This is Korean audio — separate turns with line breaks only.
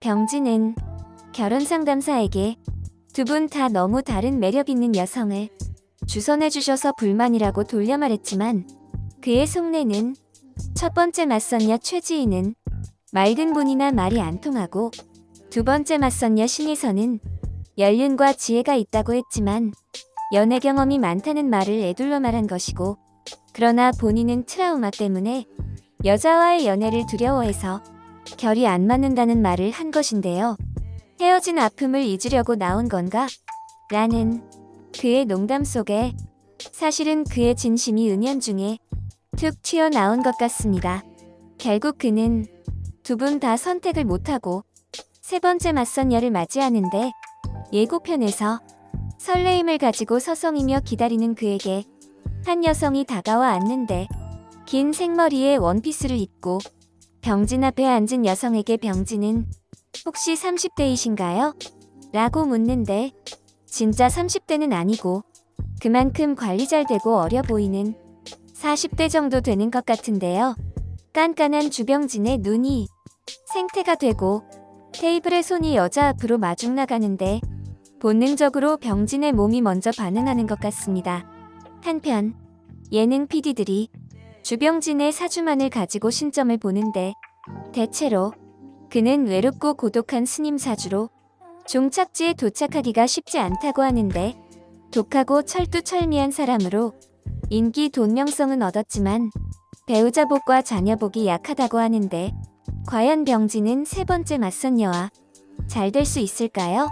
병진은 결혼 상담사에게 두 분 다 너무 다른 매력 있는 여성을 주선해 주셔서 불만이라고 돌려 말했지만 그의 속내는 첫 번째 맞선녀 최지희는 맑은 분이나 말이 안 통하고 두 번째 맞선녀 신혜선은 연륜과 지혜가 있다고 했지만 연애 경험이 많다는 말을 애둘러 말한 것이고 그러나 본인은 트라우마 때문에 여자와의 연애를 두려워해서 결이 안 맞는다는 말을 한 것인데요. 헤어진 아픔을 잊으려고 나온 건가? 라는 그의 농담 속에 사실은 그의 진심이 은연중에 툭 튀어나온 것 같습니다. 결국 그는 두 분 다 선택을 못하고 세 번째 맞선녀를 맞이하는데 예고편에서 설레임을 가지고 서성이며 기다리는 그에게 한 여성이 다가와 앉는데 긴 생머리에 원피스를 입고 병진 앞에 앉은 여성에게 병진은 혹시 30대이신가요? 라고 묻는데 진짜 30대는 아니고 그만큼 관리 잘 되고 어려 보이는 40대 정도 되는 것 같은데요. 깐깐한 주병진의 눈이 생태가 되고 테이블에 손이 여자 앞으로 마중 나가는데 본능적으로 병진의 몸이 먼저 반응하는 것 같습니다. 한편 예능 PD들이 주병진의 사주만을 가지고 신점을 보는데 대체로 그는 외롭고 고독한 스님 사주로 종착지에 도착하기가 쉽지 않다고 하는데 독하고 철두철미한 사람으로 인기 돈명성은 얻었지만 배우자 복과 자녀 복이 약하다고 하는데 과연 병진은 세 번째 맞선녀와 잘 될 수 있을까요?